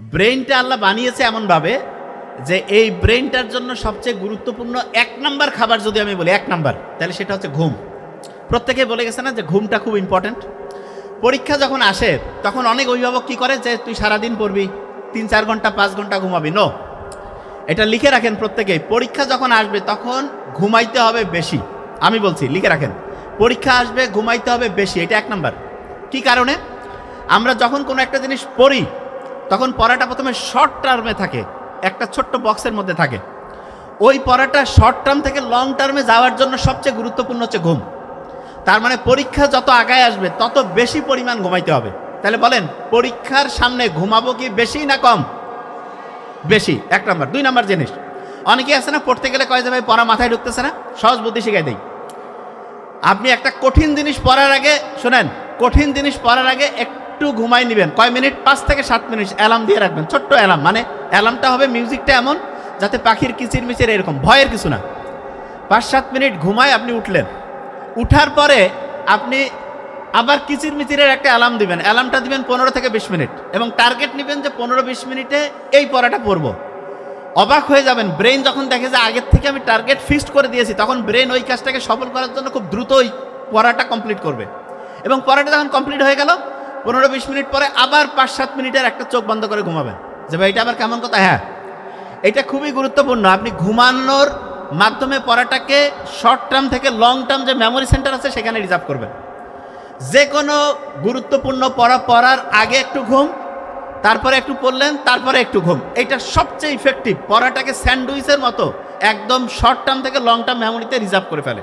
ব্রেনটা আল্লাহ বানিয়েছে এমনভাবে যে এই ব্রেনটার জন্য সবচেয়ে গুরুত্বপূর্ণ এক নাম্বার খাবার যদি আমি বলি, এক নাম্বার, তাহলে সেটা হচ্ছে ঘুম। প্রত্যেকে বলে গেছে না যে ঘুমটা খুব ইম্পর্ট্যান্ট পরীক্ষা যখন আসে, তখন অনেক অভিভাবক কি করে যে তুই সারাদিন পড়বি, তিন চার ঘণ্টা, পাঁচ ঘণ্টা ঘুমাবি? নো এটা লিখে রাখেন প্রত্যেকেই পরীক্ষা যখন আসবে, তখন ঘুমাইতে হবে বেশি। আমি বলছি, লিখে রাখেন। পরীক্ষা আসবে, ঘুমাইতে হবে বেশি। এটা এক নাম্বার। কি কারণে? আমরা যখন কোনো একটা জিনিস পড়ি তখন পড়াটা প্রথমে শর্ট টার্মে থাকে, একটা ছোট্ট বক্সের মধ্যে থাকে। ওই পড়াটা শর্ট টার্ম থেকে লং টার্মে যাওয়ার জন্য সবচেয়ে গুরুত্বপূর্ণ হচ্ছে ঘুম। তার মানে পরীক্ষা যত আগায় আসবে, তত বেশি পরিমাণ ঘুমাইতে হবে। তাহলে বলেন, পরীক্ষার সামনে ঘুমাবো কি বেশি না কম? বেশি, এক নম্বর। দুই নাম্বার জিনিস, অনেকেই আছে না, পড়তে গেলে কয় যে, ভাই, পড়া মাথায় ঢুকতেছে না, সহজ বুদ্ধি শিখাই দেই। আপনি একটা কঠিন জিনিস পড়ার আগে, শোনেন, কঠিন জিনিস পড়ার আগে একটু ঘুমাই নেবেন। কয় মিনিট? পাঁচ থেকে সাত মিনিট। অ্যালার্ম দিয়ে রাখবেন। ছোট্ট অ্যালার্ম। মানে অ্যালার্মটা হবে মিউজিকটা এমন যাতে পাখির কিচির মিচির এরকম। ভয়ের কিছু না। পাঁচ সাত মিনিট ঘুমায় আপনি উঠলেন। উঠার পরে আপনি আবার কিচির মিচিরের একটা অ্যালার্ম দিবেন। অ্যালার্মটা দিবেন পনেরো থেকে বিশ মিনিট। এবং টার্গেট নেবেন যে পনেরো বিশ মিনিটে এই পড়াটা পড়ব। অবাক হয়ে যাবেন। ব্রেন যখন দেখে যে আগের থেকে আমি টার্গেট ফিক্সড করে দিয়েছি, তখন ব্রেন ওই কাজটাকে সফল করার জন্য খুব দ্রুত ওই পড়াটা কমপ্লিট করবে। এবং পড়াটা যখন কমপ্লিট হয়ে গেল পনেরো বিশ মিনিট পরে আবার পাঁচ সাত মিনিটের একটা চোখ বন্ধ করে ঘুমাবেন। যে ভাই, এটা আবার কেমন কথা? হ্যাঁ। এটা খুবই গুরুত্বপূর্ণ। আপনি ঘুমানোর মাধ্যমে পড়াটাকে শর্ট টার্ম থেকে লং টার্ম যে মেমোরি সেন্টার আছে, সেখানে রিজার্ভ করবেন। যে কোনো গুরুত্বপূর্ণ পড়া পড়ার আগে একটু ঘুম, তারপরে একটু পড়লেন, তারপরে একটু ঘুম। এটা সবচেয়ে ইফেক্টিভ পড়াটাকে স্যান্ডউইচের মতো একদম শর্ট টার্ম থেকে লং টার্ম মেমোরিতে রিজার্ভ করে ফেলে।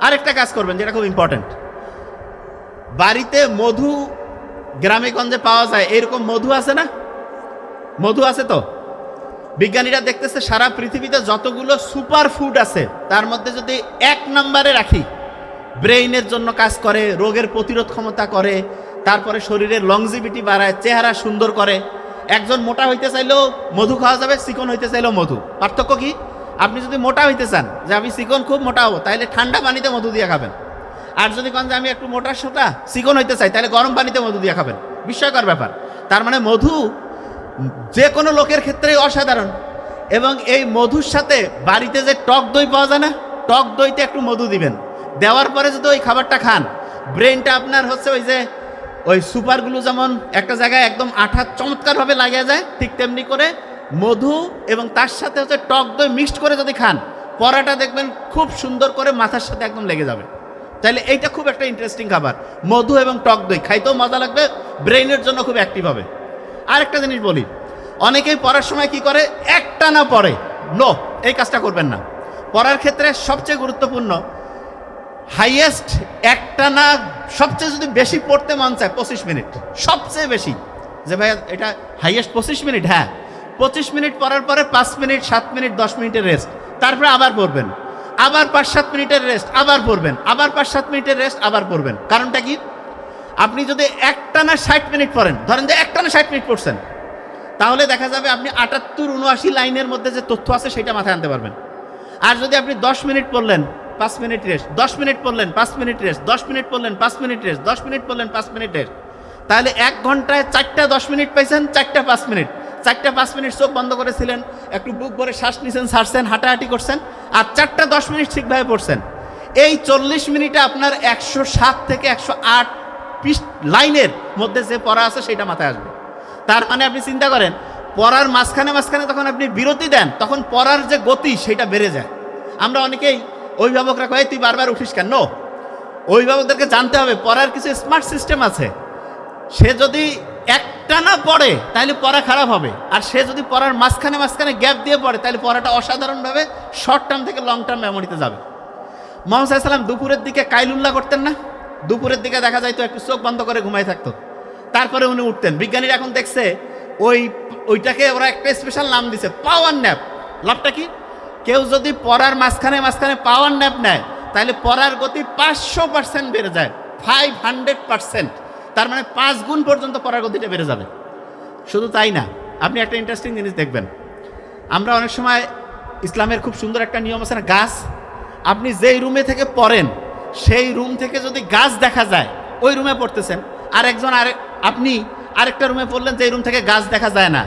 আরেকটা কাজ করবেন যেটা খুব ইম্পর্ট্যান্ট বাড়িতে মধু গ্রামে গঞ্জে পাওয়া যায়, এরকম মধু আছে না? মধু আছে তো? বিজ্ঞানীরা দেখতেছে সারা পৃথিবীতে যতগুলো সুপার ফুড আছে, তার মধ্যে যদি এক নম্বরে রাখি, ব্রেইনের জন্য কাজ করে, রোগের প্রতিরোধ ক্ষমতা করে, তারপরে শরীরের লংজিভিটি বাড়ায়, চেহারা সুন্দর করে, একজন মোটা হইতে চাইলেও মধু খাওয়া যাবে, চিকন হইতে চাইলেও মধু। পার্থক্য কি? আপনি যদি মোটা হইতে চান, যে আমি চিকন খুব মোটা হব তাহলে ঠান্ডা পানিতে মধু দিয়ে খাবেন। আর যদি কন যে আমি একটু মোটা সোটা, চিকন হইতে চাই, তাহলে গরম পানিতে মধু দিয়ে খাবেন। বিস্ময়কর ব্যাপার। তার মানে মধু যে কোনো লোকের ক্ষেত্রেই অসাধারণ। এবং এই মধুর সাথে বাড়িতে যে টক দই পাওয়া যায় না, টক দইতে একটু মধু দিবেন। দেওয়ার পরে যদি ওই খাবারটা খান ব্রেনটা আপনার হচ্ছে ওই যে, ওই সুপারগুলো যেমন একটা জায়গায় একদম আঠা চমৎকারভাবে লাগিয়ে যায়, ঠিক তেমনি করে মধু এবং তার সাথে হচ্ছে টক দই মিক্সড করে যদি খান, পরাটা দেখবেন খুব সুন্দর করে মাথার সাথে একদম লেগে যাবে। তাহলে এইটা খুব একটা ইন্টারেস্টিং খাবার। মধু এবং টক দই, খাইতেও মজা লাগবে ব্রেইনের জন্য খুব অ্যাক্টিভ হবে। আরেকটা জিনিস বলি, অনেকেই পড়ার সময় কি করে? একটা না পড়ে। নো এই কাজটা করবেন না। পড়ার ক্ষেত্রে সবচেয়ে গুরুত্বপূর্ণ হাইয়েস্ট একটা না সবচেয়ে যদি বেশি পড়তে মন চায়, পঁচিশ মিনিট। সবচেয়ে বেশি। যে ভাই এটা হাইয়েস্ট পঁচিশ মিনিট হ্যাঁ। পঁচিশ মিনিট পড়ার পরে পাঁচ মিনিট, সাত মিনিট, দশ মিনিটের রেস্ট তারপরে আবার পড়বেন। আবার পাঁচ সাত মিনিটের রেস্ট আবার পড়বেন। আবার পাঁচ সাত মিনিটের রেস্ট আবার পড়বেন। কারণটা কি? আপনি যদি একটানা ষাট মিনিট পড়েন, ধরেন যে একটানা ষাট মিনিট পড়ছেন, তাহলে দেখা যাবে আপনি আটাত্তর, উনআশি লাইনের মধ্যে যে তথ্য আছে সেটা মাথায় আনতে পারবেন। আর যদি আপনি দশ মিনিট পড়লেন, পাঁচ মিনিট রেস্ট দশ মিনিট পড়লেন, পাঁচ মিনিট রেস্ট দশ মিনিট পড়লেন, পাঁচ মিনিট রেস্ট দশ মিনিট পড়লেন, পাঁচ মিনিট রেস্ট তাহলে এক ঘন্টায় চারটা দশ মিনিট পাইছেন, চারটা পাঁচ মিনিট। চারটা পাঁচ মিনিট চোখ বন্ধ করেছিলেন একটু বুক ভরে শ্বাস নিছেন ছাড়ছেন হাঁটাহাঁটি করছেন আর চারটা দশ মিনিট ঠিকভাবে পড়ছেন। এই চল্লিশ মিনিটে আপনার একশো সাত থেকে একশো আট পিস লাইনের মধ্যে যে পড়া আছে সেটা মাথায় আসবে। তার মানে আপনি চিন্তা করেন পড়ার মাঝখানে মাঝখানে তখন আপনি বিরতি দেন তখন পড়ার যে গতি সেটা বেড়ে যায়। আমরা অনেকেই অভিভাবকরা কয় তুই বারবার উঠিস কেন? No, অভিভাবকদেরকে জানতে হবে পড়ার কিছু স্মার্ট সিস্টেম আছে। সে যদি একটা না পড়ে তাহলে পড়া খারাপ হবে। আর সে যদি পড়ার মাঝখানে মাঝখানে গ্যাপ দিয়ে পড়ে তাহলে পড়াটা অসাধারণভাবে শর্ট টার্ম থেকে লং টার্ম মেমোরিতে যাবে। মোহাম্মদ সাল্লাম দুপুরের দিকে কাইলুল্লাহ করতেন না? দুপুরের দিকে দেখা যায় তো একটু চোখ বন্ধ করে ঘুমাই থাকতো। তারপরে উনি উঠতেন। বিজ্ঞানীরা এখন দেখছে, ওই, ওইটাকে ওরা একটা স্পেশাল নাম দিছে পাওয়ার ন্যাপ লাভটা কি? কেউ যদি পড়ার মাঝখানে মাঝখানে পাওয়ার ন্যাপ নেয় তাহলে পড়ার গতি পাঁচশো পার্সেন্ট বেড়ে যায় ফাইভ হান্ড্রেড পার্সেন্ট তার মানে পাঁচ গুণ পর্যন্ত পড়ার গতিটা বেড়ে যাবে। শুধু তাই না, আপনি একটা ইন্টারেস্টিং জিনিস দেখবেন। আমরা অনেক সময় ইসলামের খুব সুন্দর একটা নিয়ম আছে না, গাছ, আপনি যেই রুমে থেকে পড়েন, সেই রুম থেকে যদি গাছ দেখা যায়, ওই রুমে পড়তেছেন আর একজন আর আপনি আরেকটা রুমে পড়লেন, যেই রুম থেকে গাছ দেখা যায় না।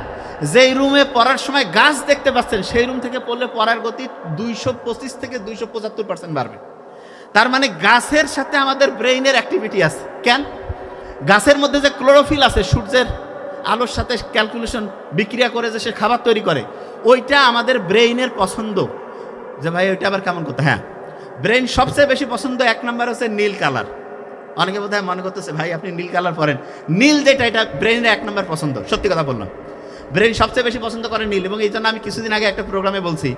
যেই রুমে পড়ার সময় গাছ দেখতে পাচ্ছেন, সেই রুম থেকে পড়লে পড়ার গতি দুইশো পঁচিশ থেকে দুইশো পঁচাত্তর পার্সেন্ট বাড়বে। তার মানে গাছের সাথে আমাদের ব্রেইনের অ্যাক্টিভিটি আছে। কেন? গাছের মধ্যে যে ক্লোরোফিল আছে, সূর্যের আলোর সাথে ক্যালকুলেশন বিক্রিয়া করে যে সে খাবার তৈরি করে, ওইটা আমাদের ব্রেইনের পছন্দ। যে ভাই, ওইটা আবার কেমন করতে হ্যাঁ ব্রেইন সবচেয়ে বেশি পছন্দ এক নম্বর হচ্ছে নীল কালার। অনেকে বোধ মনে করতেছে, ভাই, আপনি নীল কালার পরেন। নীল যেটা, এটা ব্রেইনের এক নম্বর পছন্দ, সত্যি কথা বললাম। ব্রেইন সবচেয়ে বেশি পছন্দ করে নীল, এবং এই জন্য আমি কিছুদিন আগে একটা প্রোগ্রামে বলছি,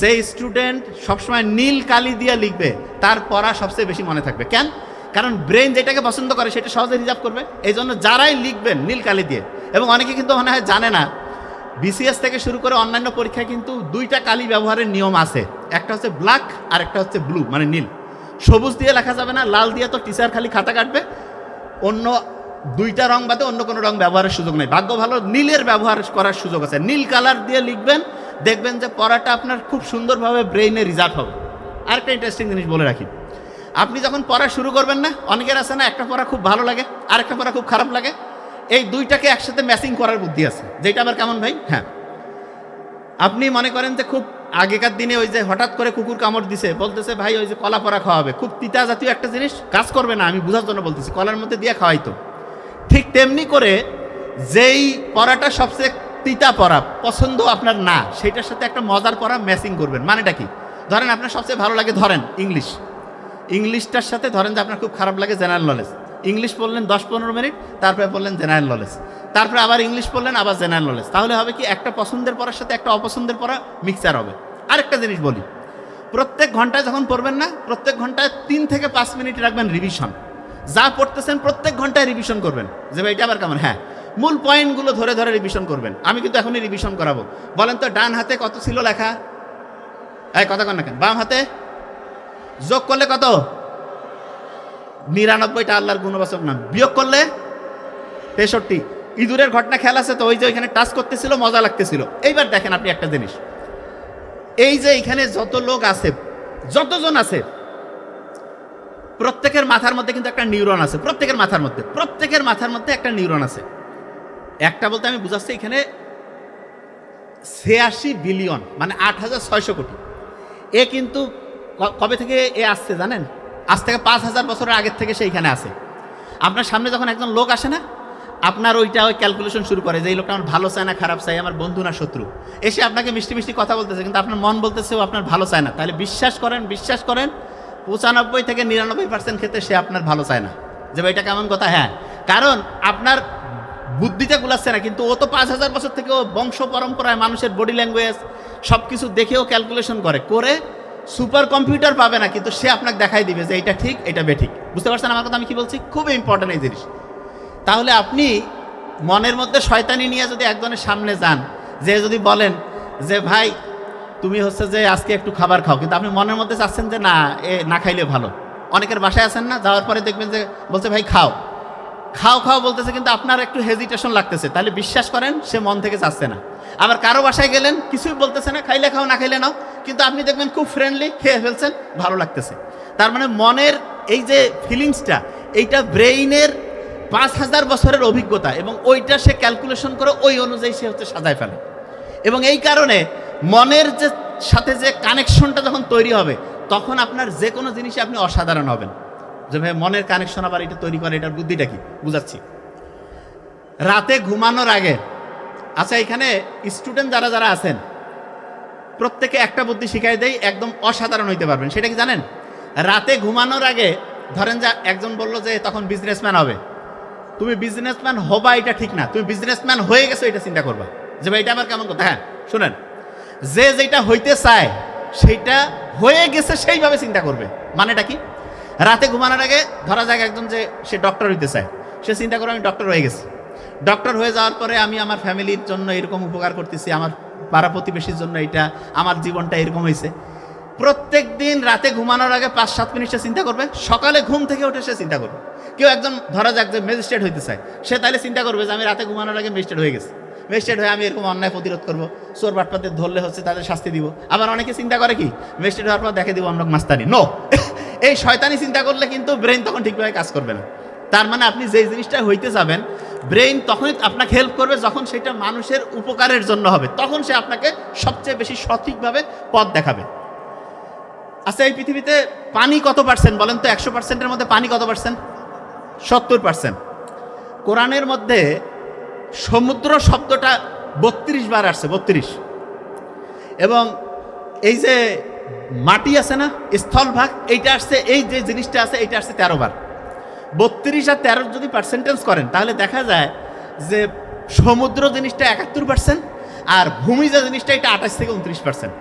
যে স্টুডেন্ট সবসময় নীল কালি দিয়ে লিখবে, তার পড়া সবচেয়ে বেশি মনে থাকবে। কেন? কারণ ব্রেন যেটাকে পছন্দ করে সেটা সহজে রিজার্ভ করবে। এই জন্য যারাই লিখবেন নীল কালি দিয়ে, এবং অনেকে কিন্তু মনে হয় জানে না বিসিএস থেকে শুরু করে অন্যান্য পরীক্ষায় কিন্তু দুইটা কালি ব্যবহারের নিয়ম আছে। একটা হচ্ছে ব্ল্যাক আর একটা হচ্ছে ব্লু মানে নীল। সবুজ দিয়ে লেখা যাবে না, লাল দিয়ে তো টিচার খালি খাতা কাটবে। অন্য দুইটা রং বাদে অন্য কোনো রং ব্যবহারের সুযোগ নেই। ভাগ্য ভালো, নীলের ব্যবহার করার সুযোগ আছে। নীল কালার দিয়ে লিখবেন, দেখবেন যে পড়াটা আপনার খুব সুন্দরভাবে ব্রেইনে রিজার্ভ হবে। আরেকটা ইন্টারেস্টিং জিনিস বলে রাখি। আপনি যখন পড়া শুরু করবেন না, অনেকের আছে না, একটা পড়া খুব ভালো লাগে, আরেকটা পড়া খুব খারাপ লাগে। এই দুইটাকে একসাথে ম্যাচিং করার বুদ্ধি আছে। যেটা আবার কেমন ভাই? হ্যাঁ। আপনি মনে করেন যে খুব আগেকার দিনে ওই যে হঠাৎ করে কুকুর কামড় দিছে, বলতেছে, ভাই, ওই যে কলা পরা খাওয়াবে। খুব তিতা জাতীয় একটা জিনিস, কাজ করবে না, আমি বোঝার জন্য বলতেছি, কলার মধ্যে দিয়ে খাওয়াইতো ঠিক তেমনি করে যেই পড়াটা সবচেয়ে তিতা পড়া পছন্দ আপনার না সেটার সাথে একটা মজার পড়া ম্যাচিং করবেন। মানেটা কি? ধরেন আপনার সবচেয়ে ভালো লাগে, ধরেন ইংলিশ ইংলিশটার সাথে ধরেন যে আপনার খুব খারাপ লাগে জেনারেল নলেজ ইংলিশ পড়লেন দশ পনেরো মিনিট, তারপরে পড়লেন জেনারেল নলেজ তারপরে আবার ইংলিশ পড়লেন, আবার জেনারেল নলেজ তাহলে হবে কি, একটা পছন্দের পড়ার সাথে একটা অপছন্দের পড়া মিক্সার হবে। আরেকটা জিনিস বলি, প্রত্যেক ঘন্টায় যখন পড়বেন না, প্রত্যেক ঘন্টায় তিন থেকে পাঁচ মিনিট রাখবেন রিভিশন যা পড়তেছেন প্রত্যেক ঘন্টায় রিভিশন করবেন। যে ভাই, এটা আবার কেমন? হ্যাঁ মূল পয়েন্টগুলো ধরে ধরে রিভিশন করবেন। আমি কিন্তু এখনই রিভিশন করাবো। বলেন তো, ডান হাতে কত ছিল লেখা? এই কথা কন না কেন, বাম হাতে যোগ করলে কত? নিরানব্বইটা আল্লাহর গুণবাচক নাম। বিয়োগ করলে তেষট্টি। ইঁদুরের ঘটনা খেয়াল আছে তো? ওই যে ওইখানে টাচ করতেছিল, মজা লাগতেছিল। এইবার দেখেন আপনি একটা জিনিস। এই যে এখানে যত লোক আছে, যতজন আছে, প্রত্যেকের মাথার মধ্যে কিন্তু একটা নিউরন আছে। প্রত্যেকের মাথার মধ্যে, প্রত্যেকের মাথার মধ্যে একটা নিউরন আছে। একটা বলতে আমি বুঝাচ্ছি, এখানে ছিয়াশি বিলিয়ন মানে আট হাজার ছয়শো কোটি। এ কিন্তু কবে থেকে এ আসছে জানেন? আজ থেকে পাঁচ হাজার বছরের আগের থেকে সে এখানে আসে আপনার সামনে যখন একজন লোক আসে না, আপনার ওইটা ওই ক্যালকুলেশন শুরু করে যে, এই লোকটা আমার ভালো চায় না, খারাপ চাই আমার বন্ধু না, শত্রু। এসে আপনাকে মিষ্টি মিষ্টি কথা বলতেছে, কিন্তু আপনার মন বলতেছে, ও আপনার ভালো চায় না। তাহলে বিশ্বাস করেন বিশ্বাস করেন, পঁচানব্বই থেকে নিরানব্বই পার্সেন্ট ক্ষেত্রে সে আপনার ভালো চায় না। যে এটা কেমন কথা? হ্যাঁ। কারণ আপনার বুদ্ধিটা গুলাচ্ছে না, কিন্তু ও তো পাঁচ হাজার বছর থেকে ও বংশ পরম্পরায় মানুষের বডি ল্যাঙ্গুয়েজ সব কিছু দেখেও ক্যালকুলেশন করে করে সুপার কম্পিউটার পাবে না, কিন্তু সে আপনাকে দেখাই দিবে যে এটা ঠিক, এটা বেঠিক। বুঝতে পারছেন আমার কথা? আমি কি বলছি? খুবই ইম্পর্টেন্ট এই জিনিস। তাহলে আপনি মনের মধ্যে শয়তানি নিয়ে যদি একজনের সামনে যান, যে যদি বলেন যে, ভাই, তুমি হচ্ছে যে আজকে একটু খাবার খাও। কিন্তু আপনি মনের মধ্যে চাচ্ছেন যে, না, এ, না খাইলে ভালো। অনেকের বাসায় আছেন না, যাওয়ার পরে দেখবেন যে বলছে, ভাই, খাও। খাও খাও বলতেছে, কিন্তু আপনার একটু হেজিটেশন লাগতেছে। তাহলে বিশ্বাস করেন, সে মন থেকে চাচ্ছে না। আবার কারও বাসায় গেলেন, কিছুই বলতেছে না, খাইলে খাও, না খাইলে নাও। কিন্তু আপনি দেখবেন খুব ফ্রেন্ডলি খেয়ে ফেলছেন, ভালো লাগতেছে। তার মানে মনের এই যে ফিলিংসটা এইটা ব্রেইনের পাঁচ হাজার বছরের অভিজ্ঞতা এবং ওইটা সে ক্যালকুলেশন করে ওই অনুযায়ী সে হচ্ছে সাজায় ফেলে। এবং এই কারণে মনের যে, সাথে যে কানেকশনটা যখন তৈরি হবে, তখন আপনার যে কোনো জিনিসে আপনি অসাধারণ হবেন। যে ভাই, মনের কানেকশন আবার এটা তৈরি করে, এটার বুদ্ধিটা কি? বুঝাচ্ছি। রাতে ঘুমানোর আগে আচ্ছা এখানে স্টুডেন্ট যারা যারা আছেন প্রত্যেকে একটা বুদ্ধি শিখাই দেয় একদম অসাধারণ হইতে পারবেন। সেটা কি জানেন? রাতে ঘুমানোর আগে ধরেন যা একজন বলল যে তখন বিজনেসম্যান হবে। তুমি বিজনেসম্যান হবা এটা ঠিক না। তুমি বিজনেসম্যান হয়ে গেছো এটা চিন্তা করবা। যে ভাই এটা আবার কেমন কথা? হ্যাঁ শুনেন। যে যেটা হইতে চায় সেইটা হয়ে গেছে সেইভাবে চিন্তা করবে। মানেটা কি? রাতে ঘুমানোর আগে ধরা যাক একজন যে সে ডক্টর হইতে চায়। সে চিন্তা করে আমি ডক্টর হয়ে গেছি। ডক্টর হয়ে যাওয়ার পরে আমি আমার ফ্যামিলির জন্য এরকম উপকার করতেছি, আমার পাড়া প্রতিবেশীর জন্য এটা আমার জীবনটা এরকম হয়েছে। প্রত্যেক দিন রাতে ঘুমানোর আগে পাঁচ, সাত মিনিট সে চিন্তা করবে, সকালে ঘুম থেকে উঠে সে চিন্তা করবে। কেউ একজন ধরা যাক যে ম্যাজিস্ট্রেট হইতে চায়, সে তাহলে চিন্তা করবে যে আমি রাতে ঘুমানোর আগে ম্যাজিস্ট্রেট হয়ে গেছি। ম্যাজিস্ট্রেট হয়ে আমি এরকম অন্যায় প্রতিরোধ করব, চোর বাটপাতে ধরলে হচ্ছে তাদের শাস্তি দিব। আবার অনেকে চিন্তা করে কি ম্যাজিস্ট্রেট হওয়ার পর দেখে দিব অন্য মাস্তানি। নো এই শয়তানি চিন্তা করলে কিন্তু ব্রেন তখন ঠিকভাবে কাজ করবে না। তার মানে আপনি যেই জিনিসটা হইতে যাবেন ব্রেইন তখনই আপনাকে হেল্প করবে যখন সেটা মানুষের উপকারের জন্য হবে। তখন সে আপনাকে সবচেয়ে বেশি সঠিকভাবে পথ দেখাবে। আচ্ছা এই পৃথিবীতে পানি কত পার্সেন্ট বলেন তো? একশো পার্সেন্টের মধ্যে পানি কত পার্সেন্ট সত্তর পার্সেন্ট কোরআনের মধ্যে সমুদ্র শব্দটা বত্রিশ বার আসছে, বত্রিশ। এবং এই যে মাটি আছে না, স্থলভাগ, এইটা আসছে, এই যে জিনিসটা আছে, এইটা আসছে তেরো বার। বত্রিশ আর তেরোর যদি পার্সেন্টেজ করেন, তাহলে দেখা যায় যে সমুদ্র জিনিসটা একাত্তর পার্সেন্ট আর ভূমি যে জিনিসটা এটা আঠাশ থেকে উনত্রিশ পার্সেন্ট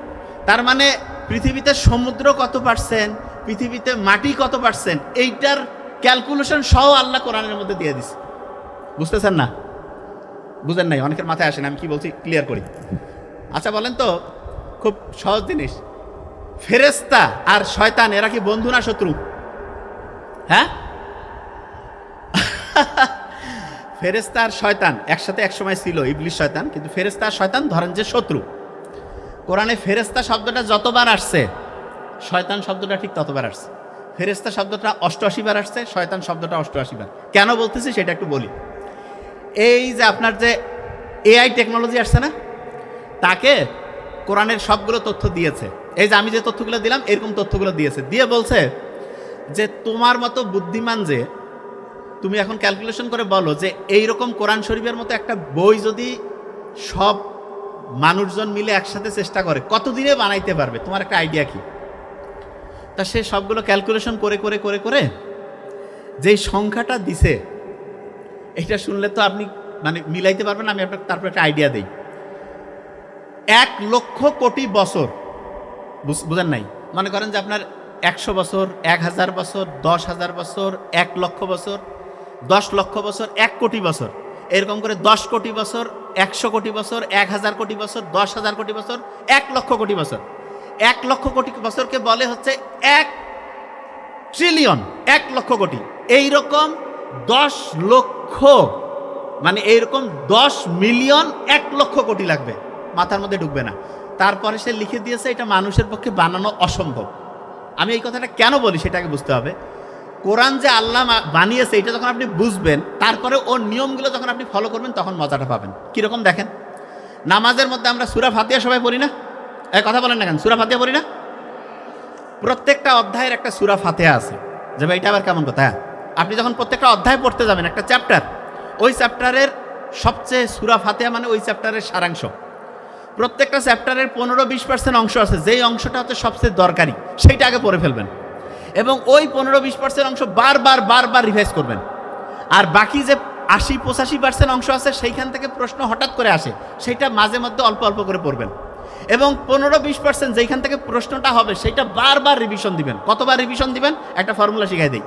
তার মানে পৃথিবীতে সমুদ্র কত পার্সেন্ট পৃথিবীতে মাটি কত পার্সেন্ট এইটার ক্যালকুলেশন সহ আল্লাহ কোরআনের মধ্যে দিয়ে দিছে। বুঝতেছেন না? বুঝেন নাই? অনেকের মাথায় আসেন আমি কি বলছি? ক্লিয়ার করি। আচ্ছা বলেন তো, খুব সহজ জিনিস। ফেরেস্তা আর শয়তান, এরা কি বন্ধু না শত্রু? হ্যাঁ? ফেরেস্তা আর শয়তান একসাথে একসময় ছিল ইবলিশ শয়তান, কিন্তু ফেরেস্তা আর শয়তান ধরেন যে শত্রু। কোরআনে ফেরেস্তা শব্দটা যতবার আসছে, শয়তান শব্দটা ঠিক ততবার আসছে। ফেরেস্তা শব্দটা অষ্টআশি বার আসছে, শয়তান শব্দটা অষ্টআশি বার। কেন বলতেছি সেটা একটু বলি। এই যে আপনার যে এআই টেকনোলজি আসছে না, তাকে কোরআনের সবগুলো তথ্য দিয়েছে। এই যে আমি যে তথ্যগুলো দিলাম, এরকম তথ্যগুলো দিয়েছে। দিয়ে বলছে যে তোমার মতো বুদ্ধিমান যে তুমি এখন ক্যালকুলেশন করে বলো যে এই রকম কোরআন শরীফের মতো একটা বই যদি সব মানুষজন মিলে একসাথে চেষ্টা করে, কতদিনে বানাইতে পারবে? তোমার একটা আইডিয়া কি? তা সে সবগুলো ক্যালকুলেশন করে করে করে করে যেই সংখ্যাটা দিছে, এটা শুনলে তো আপনি মানে মিলাইতে পারবেন, আমি আপনাকে তারপর একটা আইডিয়া দিই। এক লক্ষ কোটি বছর, বুঝ- বুঝেন নাই? মনে করেন যে আপনার একশো বছর, এক হাজার বছর, দশ হাজার বছর, এক লক্ষ বছর দশ লক্ষ বছর, এক কোটি বছর। এরকম করে দশ কোটি বছর, একশো কোটি বছর, এক হাজার কোটি বছর, দশ হাজার কোটি বছর, এক লক্ষ কোটি বছর। এক লক্ষ কোটি বছরকে বলে হচ্ছে এক ট্রিলিয়ন এক লক্ষ কোটি। এই রকম দশ লক্ষ মানে এইরকম দশ মিলিয়ন এক লক্ষ কোটি লাগবে। মাথার মধ্যে ঢুকবে না। তারপরে সে লিখে দিয়েছে, এটা মানুষের পক্ষে বানানো অসম্ভব। আমি এই কথাটা কেন বলি সেটাকে বুঝতে হবে। কোরআন যে আল্লাহ বানিয়েছে, এটা যখন আপনি বুঝবেন, তারপরে ওর নিয়মগুলো যখন আপনি ফলো করবেন, তখন মজাটা পাবেন। কীরকম দেখেন? নামাজের মধ্যে আমরা সুরা ফাতিয়া সবাই পড়ি না? এই কথা বলেন না কেন? সুরা ফাতিয়া পড়ি না? প্রত্যেকটা অধ্যায়ের একটা সুরা ফাতেহা আছে। যে ভাই এটা আবার কেমন কথা? হ্যাঁ? আপনি যখন প্রত্যেকটা অধ্যায় পড়তে যাবেন, একটা চ্যাপ্টার ওই চ্যাপ্টারের সবচেয়ে সুরা ফাতেহা মানে ওই চ্যাপ্টারের সারাংশ। প্রত্যেকটা চ্যাপ্টারের পনেরো বিশ পার্সেন্ট অংশ আছে। যেই অংশটা হচ্ছে সবচেয়ে দরকারি, সেইটা আগে পড়ে ফেলবেন। এবং ওই পনেরো বিশ পার্সেন্ট অংশ বারবার বারবার রিভাইজ করবেন। আর বাকি যে আশি, পঁচাশি পার্সেন্ট অংশ আছে, সেইখান থেকে প্রশ্ন হঠাৎ করে আসে সেইটা মাঝে মধ্যে অল্প অল্প করে পড়বেন। এবং পনেরো বিশ পার্সেন্ট যেইখান থেকে প্রশ্নটা হবে সেইটা বারবার রিভিশন দিবেন। কতবার রিভিশন দিবেন? একটা ফর্মুলা শিখাই দিই।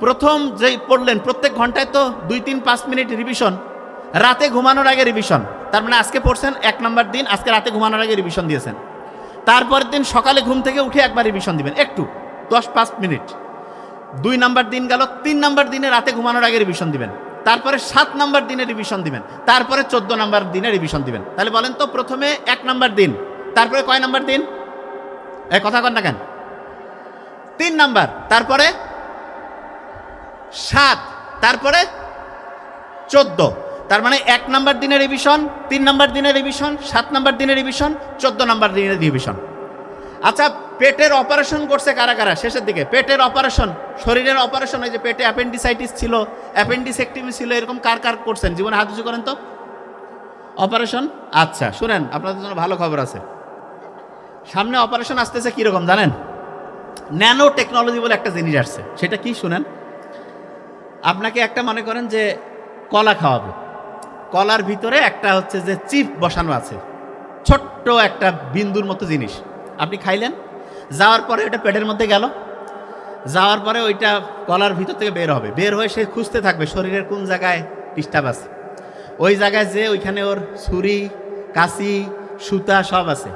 প্রথম যেই পড়লেন, প্রত্যেক ঘন্টায় তো দুই, তিন, পাঁচ মিনিট রিভিশন রাতে ঘুমানোর আগে রিভিশন তার মানে আজকে পড়ছেন, এক নম্বর দিন, আজকে রাতে ঘুমানোর আগে রিভিশন দিয়েছেন। তারপরের দিন সকালে ঘুম থেকে উঠে একবার রিভিশন দিবেন, একটু। দশ পাঁচ মিনিট। দুই নাম্বার দিন গেল, তিন নাম্বার দিনে রাতে ঘুমানোর আগে রিভিশন দিবেন। তারপরে সাত নাম্বার দিনে রিভিশন দিবেন। তারপরে চোদ্দ নাম্বার দিনে রিভিশন দিবেন। তাহলে বলেন তো প্রথমে এক নাম্বার দিন, তারপরে কয় নাম্বার দিন? এ কথা কন না কেন? তিন নাম্বার, তারপরে সাত, তারপরে চোদ্দ। তার মানে এক নাম্বার দিনের রিভিশন তিন নাম্বার দিনের রিভিশন সাত নাম্বার দিনের রিভিশন চোদ্দ নাম্বার দিনের রিভিশন আচ্ছা পেটের অপারেশন করছে কারা কারা? শেষের দিকে, পেটের অপারেশন শরীরের অপারেশন ওই যে পেটে অ্যাপেন্ডিসাইটিস ছিল অ্যাপেন্ডিসেক্টিমি ছিল, এরকম কার কার করছেন? জীবনে হাত উঁচু করেন তো? অপারেশন আচ্ছা শুনেন, আপনাদের জন্য ভালো খবর আছে। সামনে অপারেশন আসতেছে কীরকম জানেন? ন্যানো টেকনোলজি বলে একটা জিনিস আসছে। সেটা কি শুনেন? আপনাকে একটা মনে করেন যে কলা খাওয়াবে। কলার ভিতরে একটা হচ্ছে যে চিপ বসানো আছে। ছোট্ট একটা বিন্দুর মতো জিনিস। আপনি খাইলেন? যাওয়ার পরে ওটা পেটের মধ্যে গেল। যাওয়ার পরে ওইটা কলার ভিতর থেকে বের হবে। বের হয়ে সে খুঁজতে থাকবে শরীরের কোন জায়গায় ডিস্টার্ব আছে। ওই জায়গায় যে ওইখানে ওর ছুরি, কাশি, সুতা সব আছে।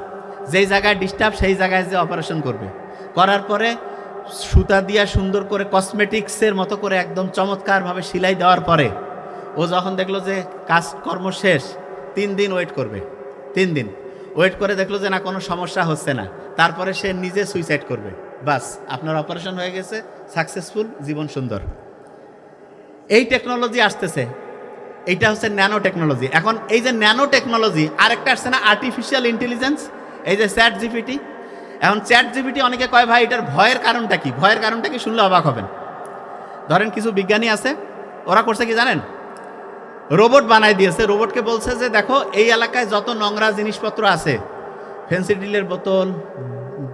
যেই জায়গায় ডিস্টার্ব সেই জায়গায় যে অপারেশন করবে। করার পরে সুতা দিয়া সুন্দর করে কসমেটিক্সের মতো করে একদম চমৎকারভাবে সেলাই দেওয়ার পরে ও যখন দেখল যে কাজ কর্ম শেষ, তিন দিন ওয়েট করবে। তিন দিন। ওয়েট করে দেখল যে না, কোনো সমস্যা হচ্ছে না। তারপরে সে নিজে সুইসাইড করবে। বাস, আপনার অপারেশন হয়ে গেছে সাকসেসফুল জীবন সুন্দর। এই টেকনোলজি আসতেছে। এইটা হচ্ছে ন্যানো টেকনোলজি এখন এই যে ন্যানো টেকনোলজি আরেকটা আসছে না আর্টিফিশিয়াল ইন্টেলিজেন্স এই যে চ্যাট জিপিটি এখন চ্যাট জিপিটি অনেকে কয়, ভাই, এটার ভয়ের কারণটা কি? ভয়ের কারণটা কি? শুনলে অবাক হবেন। ধরেন কিছু বিজ্ঞানী আছে, ওরা করছে কি জানেন? রোবট বানাই দিয়েছে। রোবটকে বলছে যে, দেখো, এই এলাকায় যত নোংরা জিনিসপত্র আছে ফেন্সিডিলের বোতল,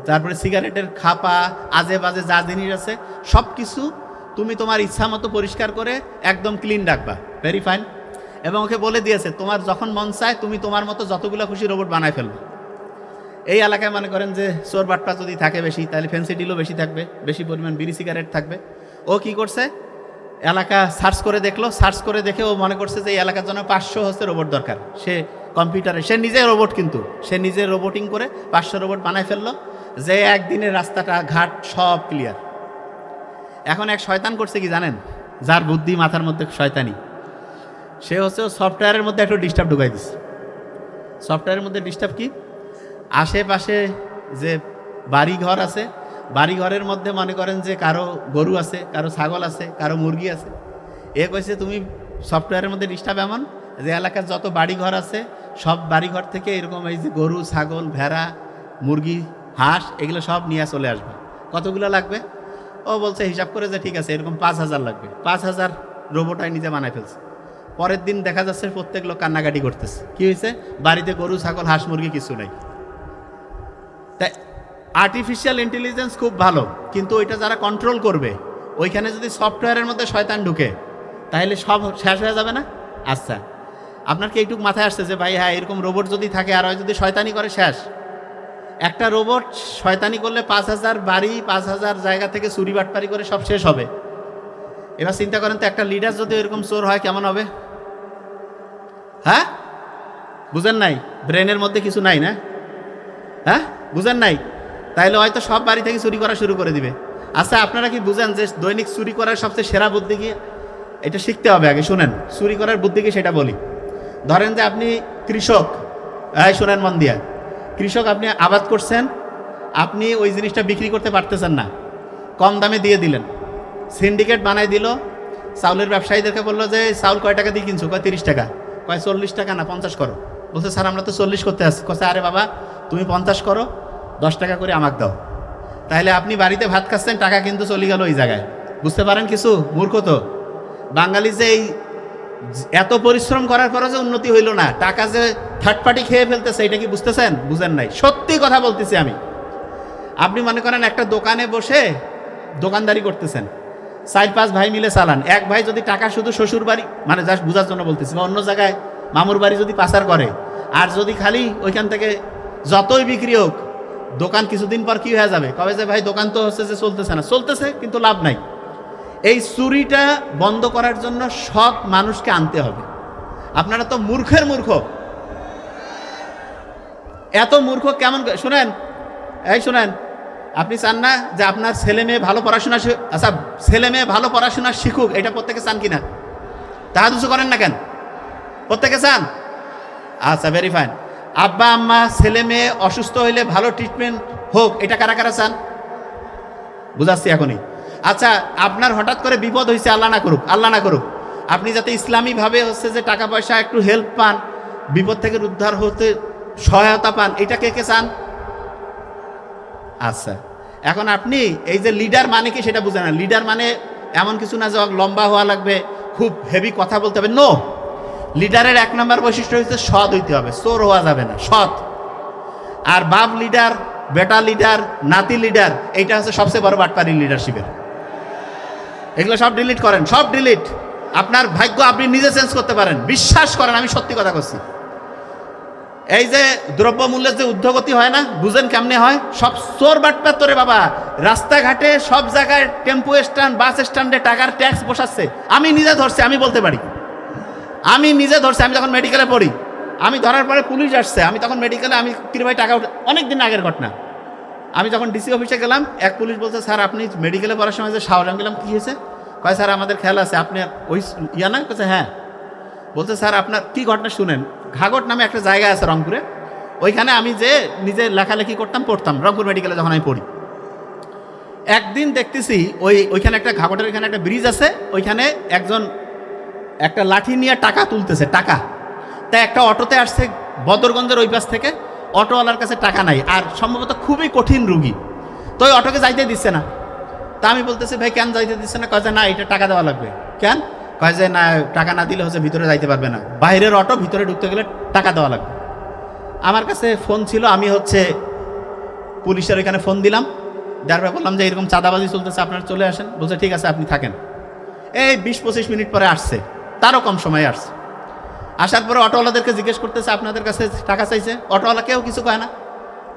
তারপরে সিগারেটের খাপা, আজে বাজে যা জিনিস আছে সব কিছু তুমি তোমার ইচ্ছা মতো পরিষ্কার করে একদম ক্লিন রাখবা। ভেরি ফাইন এবং ওকে বলে দিয়েছে, তোমার যখন মন চায়, তুমি তোমার মতো যতগুলো খুশি রোবট বানায় ফেলবে। এই এলাকায় মনে করেন যে, চোর বাটপা যদি থাকে বেশি, তাহলে ফেন্সি ডিলও বেশি থাকবে, বেশি পরিমাণ বিড়ি সিগারেট থাকবে। ও কি করছে? এলাকা সার্চ করে দেখল সার্চ করে দেখে ও মনে করছে যে, এই এলাকার জন্য পাঁচশো হচ্ছে রোবট দরকার। সে কম্পিউটারে। সে নিজে রোবট কিন্তু। সে নিজে রোবোটিং করে পাঁচশো রোবট বানায় ফেলল। যে একদিনে রাস্তাটা, ঘাট সব ক্লিয়ার এখন এক শয়তান করছে কি জানেন? যার বুদ্ধি মাথার মধ্যে শয়তানি। সে হচ্ছে সফটওয়্যারের মধ্যে একটু ডিস্টার্ব ঢুকাই দিচ্ছে সফটওয়্যারের মধ্যে ডিস্টার্ব কি? আশেপাশে যে বাড়ি ঘর আছে বাড়ি ঘরের মধ্যে মনে করেন যে কারও গরু আছে, কারও ছাগল আছে, কারও মুরগি আছে। এ কইছে, তুমি সফটওয়্যারের মধ্যে ডিস্টার্ব এমন যে এলাকার যত বাড়ি ঘর আছে সব বাড়িঘর থেকে এরকম এই যে গরু, ছাগল, ভেড়া, মুরগি, হাঁস, এগুলো সব নিয়ে চলে আসবে। কতগুলো লাগবে? ও বলছে, হিসাব করে যে, ঠিক আছে। এরকম পাঁচ হাজার লাগবে। পাঁচ হাজার রোবটাই নিজে বানায় ফেলছে। পরের দিন দেখা যাচ্ছে প্রত্যেক লোক কান্নাকাটি করতেছে। কি হয়েছে? বাড়িতে গরু, ছাগল, হাঁস, মুরগি কিছু নেই। তাই আর্টিফিশিয়াল ইন্টেলিজেন্স খুব ভালো, কিন্তু ওইটা যারা কন্ট্রোল করবে, ওইখানে যদি সফটওয়্যারের মধ্যে শয়তান ঢুকে, তাহলে সব শেষ হয়ে যাবে না? আচ্ছা। আপনার কি এইটুকু মাথায় আসছে যে, ভাই হ্যাঁ এরকম রোবট যদি থাকে, আর হয় যদি শয়তানি করে, শেষ। একটা রোবট শয়তানি করলে পাঁচ হাজার বাড়ি, পাঁচ হাজার জায়গা থেকে চুরি বাটপারি করে সব শেষ হবে। এবার চিন্তা করেন তো, একটা লিডার যদি এরকম চোর হয়, কেমন হবে? হ্যাঁ? বুঝেন নাই? ব্রেনের মধ্যে কিছু নাই না? হ্যাঁ? বুঝেন নাই? তাইলে হয়তো সব বাড়ি থেকে চুরি করা শুরু করে দিবে। আচ্ছা আপনারা কি বুঝেন যে, দৈনিক চুরি করার সবচেয়ে সেরা বুদ্ধি কি? এটা শিখতে হবে আগে, শুনেন। চুরি করার বুদ্ধি কি সেটা বলি। ধরেন যে আপনি কৃষক, এই শোনেন মন দিয়া। কৃষক আপনি আবাদ করছেন, আপনি ওই জিনিসটা বিক্রি করতে পারতেছেন না। কম দামে দিয়ে দিলেন। সিন্ডিকেট বানাই দিল, চাউলের ব্যবসায়ীদেরকে বলল যে, চাউল কয় টাকা দিয়ে কিনছো? কয়, তিরিশ টাকা। কয়, চল্লিশ টাকা না, পঞ্চাশ করো। বলছে, স্যার, আমরা তো চল্লিশ করতে আসছি। কছে আরে বাবা, তুমি পঞ্চাশ করো, দশ টাকা করে আমাকে দাও। তাহলে আপনি বাড়িতে ভাত খাচ্ছেন, টাকা কিন্তু চলে গেল ওই জায়গায়। বুঝতে পারেন কিছু, মূর্খ তো। বাঙালি যে এই এত পরিশ্রম করার পরও যে উন্নতি হইল না, টাকা যে থার্ড পার্টি খেয়ে ফেলতেছে, এটা কি বুঝতেছেন? বুঝেন নাই। সত্যি কথা বলতেছি আমি। আপনি মনে করেন একটা দোকানে বসে দোকানদারি করতেছেন। চার পাঁচ ভাই মিলে চালান। এক ভাই যদি টাকা শুধু শ্বশুর বাড়ি মানে জাস্ট বোঝার জন্য বলতেছি, বা অন্য জায়গায় মামুর বাড়ি যদি পাচার করে, আর যদি খালি ওইখান থেকে যতই বিক্রি হোক, দোকান কিছুদিন পর কি হয়ে যাবে? কবে যে ভাই দোকান তো হচ্ছে যে চলতেছে না, চলতেছে, কিন্তু লাভ নাই। এই চুরিটা বন্ধ করার জন্য সৎ মানুষকে আনতে হবে। আপনারা তো মূর্খের মূর্খ। এত মূর্খ কেমন শোনেন, এই শোনেন, আপনি চান না যে আপনার ছেলে মেয়ে ভালো পড়াশোনা আচ্ছা ছেলে মেয়ে ভালো পড়াশোনা শিখুক, এটা প্রত্যেকে চান কিনা? তাহা দুশো করেন না কেন? প্রত্যেকে চান? আচ্ছা ভেরি ফাইন আব্বা, আম্মা, ছেলে মেয়ে অসুস্থ হইলে ভালো ট্রিটমেন্ট হোক, এটা কারা কারা চান? বুঝাচ্ছি এখনই। আচ্ছা আপনার হঠাৎ করে বিপদ হয়েছে আল্লাহ না করুক, আল্লাহ না করুক। আপনি যাতে ইসলামীভাবে হচ্ছে যে টাকা পয়সা একটু হেল্প পান, বিপদ থেকে উদ্ধার হতে সহায়তা পান, এটা কে কে চান? আচ্ছা এখন আপনি এই যে লিডার মানে কি সেটা বুঝেন না। লিডার মানে এমন কিছু না যে লম্বা হওয়া লাগবে, খুব হেভি কথা বলতে হবে। নো লিডারের এক নম্বর বৈশিষ্ট্য হচ্ছে সৎ হইতে হবে, চোর হওয়া যাবে না, সৎ। আর বাপ লিডার বেটা লিডার নাতি লিডার এইটা হচ্ছে সবচেয়ে বড় বাটপারি লিডারশিপের এগুলো সব ডিলিট করেন, সব ডিলিট আপনার ভাগ্য আপনি নিজে চেঞ্জ করতে পারেন। বিশ্বাস করেন, আমি সত্যি কথা করছি এই যে দ্রব্য মূল্যের যে ঊর্ধ্বগতি হয় না, বুঝেন কেমনে হয়? সব চোর বাটপার তোরে বাবা। রাস্তাঘাটে সব জায়গায় টেম্পো স্ট্যান্ড বাস স্ট্যান্ডে টাকার ট্যাক্স বসাচ্ছে। আমি নিজে ধরছি, আমি বলতে পারি। আমি নিজে ধরছি, আমি যখন মেডিকেলে পড়ি। আমি ধরার পরে পুলিশ আসছে, আমি তখন মেডিকেলে আমি কিরে ভাই টাকা উঠে অনেক দিন আগের ঘটনা। আমি যখন ডিসি অফিসে গেলাম, এক পুলিশ বলছে, স্যার, আপনি মেডিকেলে পড়ার সময় যে শাওর আমি গেলাম কী হয়েছে? কয়, স্যার, আমাদের খেয়াল আছে, আপনি ওই ইয়া না? বলছে হ্যাঁ। বলছে, স্যার, আপনার কী ঘটনা শুনেন? ঘাগট নামে একটা জায়গা আছে রংপুরে। ওইখানে আমি যে নিজে লেখালেখি করতাম, পড়তাম। রংপুর মেডিকেলে যখন আমি পড়ি। একদিন দেখতেছি ওই, ওইখানে একটা ঘাগটের ওইখানে একটা ব্রিজ আছে। ওইখানে একজন, একটা লাঠি নিয়ে টাকা তুলতেছে, টাকা। তাই একটা অটোতে আসছে বদরগঞ্জের ওই পাশ থেকে। অটোওয়ালার কাছে টাকা নাই। আর সম্ভবত খুবই কঠিন রুগী। তো ওই অটোকে যাইতে দিচ্ছে না। তা আমি বলতেছি, ভাই, কেন যাইতে দিচ্ছে না? কয় যে, না, এটা টাকা দেওয়া লাগবে। কেন? কয় যে, না, টাকা না দিলে হচ্ছে ভিতরে যাইতে পারবে না। বাইরের অটো ভিতরে ঢুকতে গেলে টাকা দেওয়া লাগবে। আমার কাছে ফোন ছিল, আমি হচ্ছে পুলিশের ওইখানে ফোন দিলাম। যার বললাম যে, এরকম চাঁদাবাজি চলতেছে, আপনারা চলে আসেন। বলছে, ঠিক আছে, আপনি থাকেন। এই বিশ পঁচিশ মিনিট পরে আসছে। তারও কম সময়ে আসছে। আসার পরে অটোওয়ালাদেরকে জিজ্ঞেস করতেছে, আপনাদের কাছে টাকা চাইছে? অটোওয়ালা কেউ কিছু কয় না।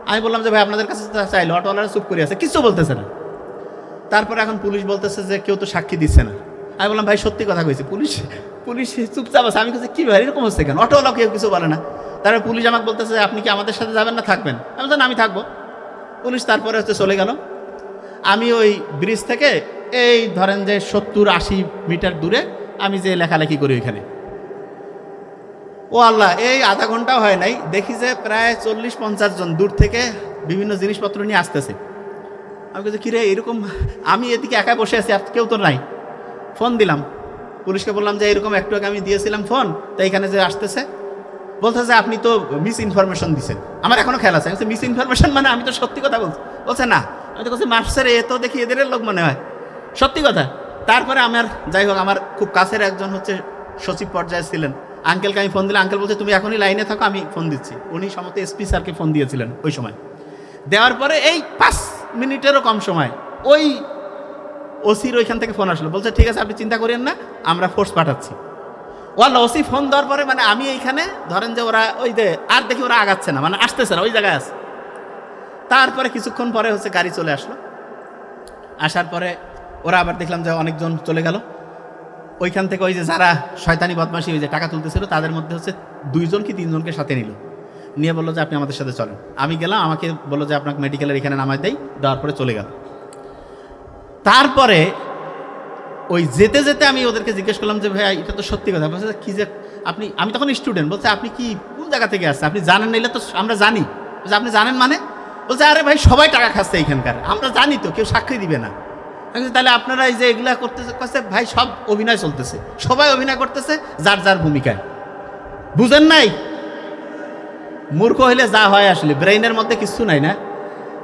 আমি বললাম যে, ভাই, আপনাদের কাছে চাইলো। অটোওয়ালারা চুপ করে আছে, কিছু বলতেছে না। তারপরে এখন পুলিশ বলতেছে যে, কেউ তো সাক্ষী দিচ্ছে না। আমি বললাম, ভাই, সত্যি কথা কইছি, পুলিশ পুলিশ চুপচাপ আছে। আমি কাছে কি ভাই, এরকম হচ্ছে কেন? অটোওয়ালা কেউ কিছু বলে না। তারপরে পুলিশ আমাকে বলতেছে, আপনি কি আমাদের সাথে যাবেন না, থাকবেন? আমি বললাম, আমি থাকব। পুলিশ তারপরে হচ্ছে চলে গেল। আমি ওই ব্রিজ থেকে, এই ধরেন যে সত্তর আশি মিটার দূরে, আমি যে লেখালেখি করি ওইখানে। ও আল্লাহ, এই আধা ঘন্টাও হয় নাই। দেখি যে প্রায় চল্লিশ পঞ্চাশ জন দূর থেকে বিভিন্ন জিনিসপত্র নিয়ে আসতেছে। আমি বলছি, কিরে, এরকম আমি এদিকে একা বসে আছি, আর কেউ তো নাই। ফোন দিলাম। পুলিশকে বললাম যে, এরকম একটু আগে আমি দিয়েছিলাম ফোন তো এখানে যে আসতেছে। বলতেছে আপনি তো মিস ইনফরমেশন দিচ্ছেন আমার এখনও খেয়াল আছে। মিস ইনফরমেশন মানে আমি তো সত্যি কথা বলছি। বলছে, না। আমি তো বলছি মাস্টার এ তো দেখি এদের লোক মনে হয়। সত্যি কথা। তারপরে আমার, যাই হোক, আমার খুব কাছের একজন হচ্ছে সচিব পর্যায়ে ছিলেন। আঙ্কেলকে আমি ফোন দিলাম, আঙ্কেল বলছে, তুমি এখনই লাইনে থাকো, আমি ফোন দিচ্ছি। উনি সমস্ত এসপি স্যারকে ফোন দিয়েছিলেন ওই সময়। দেওয়ার পরে এই পাঁচ মিনিটেরও কম সময় ওই ওসির ওইখান থেকে ফোন আসলো। বলছে, ঠিক আছে, আপনি চিন্তা করেন না, আমরা ফোর্স পাঠাচ্ছি। ওয়াল্লা ওসি ফোন দেওয়ার পরে মানে আমি এইখানে, ধরেন যে ওরা ওই যে, আর দেখি ওরা আগাচ্ছে না মানে আসতেছে না, ওই জায়গায় আছে। তারপরে কিছুক্ষণ পরে হচ্ছে গাড়ি চলে আসলো। আসার পরে ওরা আবার দেখলাম যে অনেকজন চলে গেল। ওইখান থেকে ওই যে যারা শয়তানি বদমাসি ওই যে টাকা তুলতেছিল, তাদের মধ্যে হচ্ছে দুইজন কি তিনজনকে সাথে নিল। নিয়ে বলল যে, আপনি আমাদের সাথে চলেন। আমি গেলাম, আমাকে বলল যে, আপনাকে মেডিকেলের এখানে নামাই দেয় দেওয়ার পরে চলে গেল। তারপরে ওই যেতে যেতে আমি ওদেরকে জিজ্ঞেস করলাম যে ভাই এটা তো সত্যি কথা। বলছে, কি যে, আপনি, আমি তখন স্টুডেন্ট বলছে, আপনি কি কোন জায়গা থেকে আসছে আপনি জানেন নিলে তো আমরা জানি। বলছে, আপনি জানেন মানে? বলছে, আরে ভাই, সবাই টাকা খাচ্ছে এইখানকার। আমরা জানি তো, কেউ সাক্ষী দিবে না। তাহলে আপনারা এই যে এগুলা করতেছে ভাই, সব অভিনয় চলতেছে। সবাই অভিনয় করতেছে, যার যার ভূমিকায়। বুঝেন নাই? মূর্খ হইলে যা হয় আসলে, ব্রেইনের মধ্যে কিছু নাই না?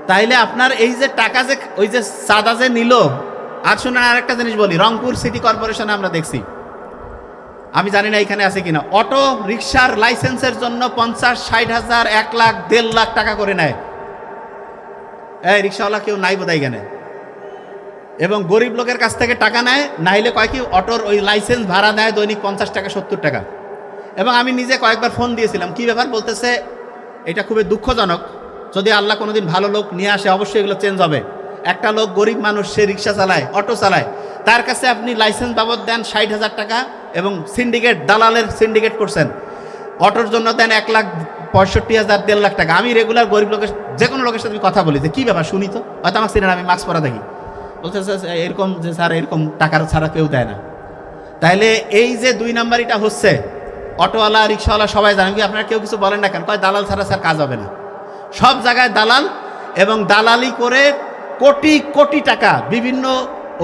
তাইলে আপনার এই যে টাকা যে, ওই যে সাদা যে নিল, আর শুনেন আর একটা জিনিস বলি, রংপুর সিটি কর্পোরেশনে আমরা দেখছি। আমি জানি না এখানে আছে কিনা, অটো রিক্সার লাইসেন্সের জন্য পঞ্চাশ, ষাট হাজার, এক লাখ, দেড় লাখ টাকা করে নেয়। এই রিক্সাওয়ালা কেউ নাই বোধ এখানে। এবং গরিব লোকের কাছ থেকে টাকা নেয়, নাইলে কয় কি অটোর ওই লাইসেন্স ভাড়া নেয় দৈনিক পঞ্চাশ টাকা, সত্তর টাকা। এবং আমি নিজে কয়েকবার ফোন দিয়েছিলাম, কি ব্যাপার? বলতেছে, এটা খুবই দুঃখজনক। যদি আল্লাহ কোনোদিন ভালো লোক নিয়ে আসে, অবশ্যই এগুলো চেঞ্জ হবে। একটা লোক গরিব মানুষ, সে রিক্সা চালায়, অটো চালায়। তার কাছে আপনি লাইসেন্স বাবদ দেন ষাট হাজার টাকা এবং সিন্ডিকেট দালালের সিন্ডিকেট করছেন। অটোর জন্য দেন এক লাখ পঁয়ষট্টি হাজার, দেড় লাখ টাকা। আমি রেগুলার গরিব লোকের যে কোনো লোকের সাথে আমি কথা বলি যে, কী ব্যাপার, শুনি তো? হয়তো আমার সিনেমা আমি মাস্ক পরা দেখি। স্যার, এরকম যে স্যার, এরকম টাকার ছাড়া কেউ দেয় না। তাইলে এই যে দুই নাম্বারিটা হচ্ছে, অটোওয়ালা, রিক্সাওয়ালা সবাই জানেন কি, আপনারা কেউ কিছু বলেন না কেন? কয়, দালাল ছাড়া স্যার কাজ হবে না। সব জায়গায় দালাল এবং দালালি করে কোটি কোটি টাকা বিভিন্ন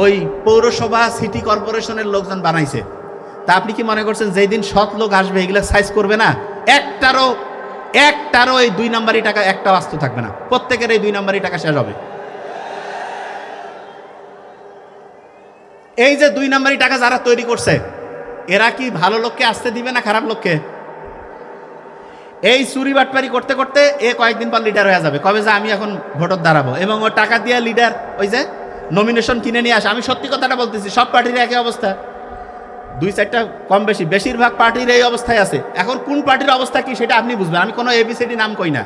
ওই পৌরসভা, সিটি কর্পোরেশনের লোকজন বানাইছে। তা আপনি কি মনে করছেন, যেই দিন সৎ লোক আসবে, এগুলো সাইজ করবে না? একটারও একটারও এই দুই নাম্বারই টাকা একটা বাস্তু থাকবে না। প্রত্যেকের এই দুই নাম্বারই টাকা শেষ হবে। এই যে দুই নাম্বারই টাকা যারা তৈরি করছে, এরা কি ভালো লোককে আসতে দিবে না খারাপ লোককে? এই চুরি বাটপারি করতে করতে এ কয়েকদিন পর লিডার হয়ে যাবে। কবে যে আমি এখন ভোটর দাঁড়াবো। এবং ও টাকা দিয়ে লিডার ওই যে নমিনেশন কিনে নিয়ে আসে। আমি সত্যি কথাটা বলতেছি, সব পার্টির একই অবস্থা। দুই চারটা কম বেশি। বেশিরভাগ পার্টির এই অবস্থায় আছে। এখন কোন পার্টির অবস্থা কি সেটা আপনি বুঝবেন। আমি কোনো এবিসিডি নাম কই না।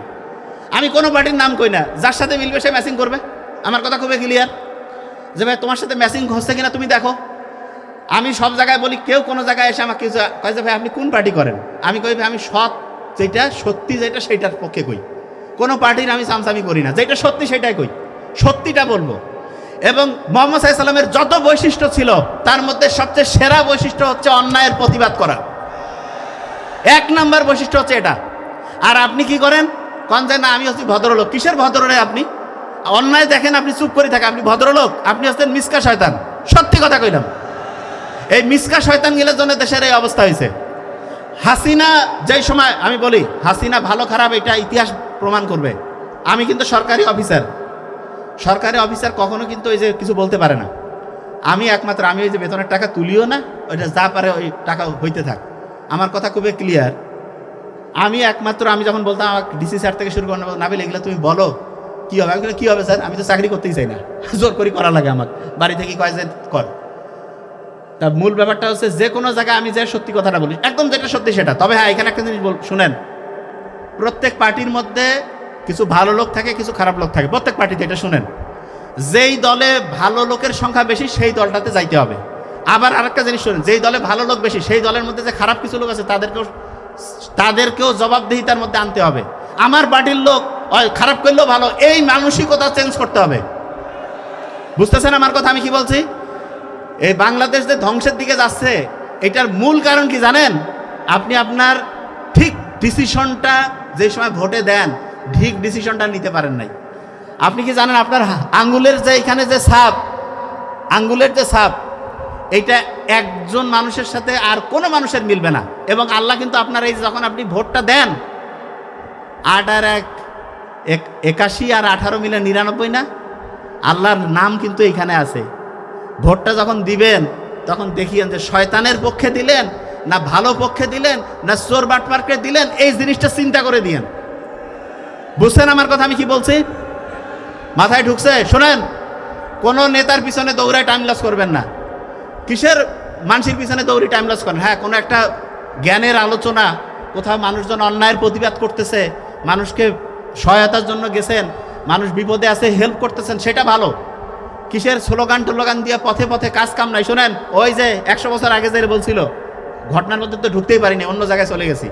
আমি কোনো পার্টির নাম কই না। যার সাথে মিলবে সে ম্যাচিং করবে। আমার কথা খুবই ক্লিয়ার যে ভাই, তোমার সাথে ম্যাচিং হচ্ছে কিনা তুমি দেখো। আমি সব জায়গায় বলি, কেউ কোনো জায়গায় এসে আমাকে কয় যে ভাই, আপনি কোন পার্টি করেন? আমি কই, ভাই, আমি সৎ যেটা, সত্যি যেটা, সেইটার পক্ষে কই। কোনো পার্টির আমি সামসামি করি না। যেটা সত্যি, সেটাই কই। সত্যিটা বলব। এবং মোহাম্মদ সাল্লামের যত বৈশিষ্ট্য ছিল, তার মধ্যে সবচেয়ে সেরা বৈশিষ্ট্য হচ্ছে অন্যায়ের প্রতিবাদ করা। এক নম্বর বৈশিষ্ট্য হচ্ছে এটা। আর আপনি কি করেন? কন যে, না, আমি হচ্ছি ভদ্রলোক। কিসের ভদ্ররে আপনি? অন্যায় দেখেন আপনি চুপ করে থাকেন, আপনি ভদ্রলোক, আপনি হচ্ছেন মিসকা শয়তান। সত্যি কথা কইলাম। এই মিসকা শয়তান গিলের জন্য দেশের এই অবস্থা হয়েছে। হাসিনা, যেই সময় আমি বলি, হাসিনা ভালো খারাপ, এটা ইতিহাস প্রমাণ করবে। আমি কিন্তু সরকারি অফিসার। সরকারি অফিসার কখনো কিন্তু ওই যে কিছু বলতে পারে না। আমি একমাত্র, আমি ওই যে বেতনের টাকা তুলিও না, ওইটা যা পারে ওই টাকা হইতে থাক। আমার কথা খুবই ক্লিয়ার আমি একমাত্র, আমি যখন বলতাম আমার ডিসি স্যার থেকে শুরু করেন নাবিল, এগুলো তুমি বলো কী হবে? আমি কী হবে, স্যার? আমি তো চাকরি করতেই চাই না। জোর করি করা লাগে আমার বাড়ি থেকে কয় যে, কর। তা মূল ব্যাপারটা হচ্ছে, যে কোনো জায়গায় আমি যে সত্যি কথাটা বলি, একদম যেটা সত্যি সেটা। তবে হ্যাঁ এখানে একটা জিনিস বল, শুনেন, প্রত্যেক পার্টির মধ্যে কিছু ভালো লোক থাকে, কিছু খারাপ লোক থাকে। প্রত্যেক পার্টিতে এটা শুনেন। যেই দলে ভালো লোকের সংখ্যা বেশি, সেই দলটাতে যাইতে হবে। আবার আরেকটা জিনিস শুনেন, যেই দলে ভালো লোক বেশি, সেই দলের মধ্যে যে খারাপ কিছু লোক আছে, তাদেরকেও তাদেরকেও জবাবদিহিতার মধ্যে আনতে হবে। আমার পার্টির লোক খারাপ করলেও ভালো। এই মানসিকতা চেঞ্জ করতে হবে। বুঝতেছেন আমার কথা আমি কি বলছি? এই বাংলাদেশ যে ধ্বংসের দিকে যাচ্ছে, এটার মূল কারণ কি জানেন? আপনি আপনার ঠিক ডিসিশনটা যে সময় ভোটে দেন, ঠিক ডিসিশনটা নিতে পারেন নাই। আপনি কি জানেন আপনার আঙ্গুলের যে এখানে যে সাপ আঙ্গুলের যে সাপ এইটা একজন মানুষের সাথে আর কোনো মানুষের মিলবে না। এবং আল্লাহ কিন্তু আপনার এই যখন আপনি ভোটটা দেন, আট আর এক এক- একাশি আর আঠারো মিলে নিরানব্বই না? আল্লাহর নাম কিন্তু এখানে আছে। ভোটটা যখন দিবেন, তখন দেখিয়েন যে শয়তানের পক্ষে দিলেন, না ভালো পক্ষে দিলেন, না চোর বাটপার্কে দিলেন, এই জিনিসটা চিন্তা করে দিয়েন। বুঝছেন আমার কথা আমি কি বলছি? মাথায় ঢুকছে? শোনেন, কোনো নেতার পিছনে দৌড়ায় টাইম লস করবেন না। কিসের মানুষের পিছনে দৌড়ি টাইম লস করেন? হ্যাঁ কোনো একটা জ্ঞানের আলোচনা, কোথাও মানুষজন অন্যায়ের প্রতিবাদ করতেছে, মানুষকে সহায়তার জন্য গেছেন, মানুষ বিপদে আছে হেল্প করতেছেন, সেটা ভালো। কিসের স্লোগান টোলোগান দিয়ে পথে পথে কাজ কাম নাই? শোনেন, ওই যে একশো বছর আগে যে বলছিল, ঘটনার মধ্যে তো ঢুকতেই পারিনি, অন্য জায়গায় চলে গেছি।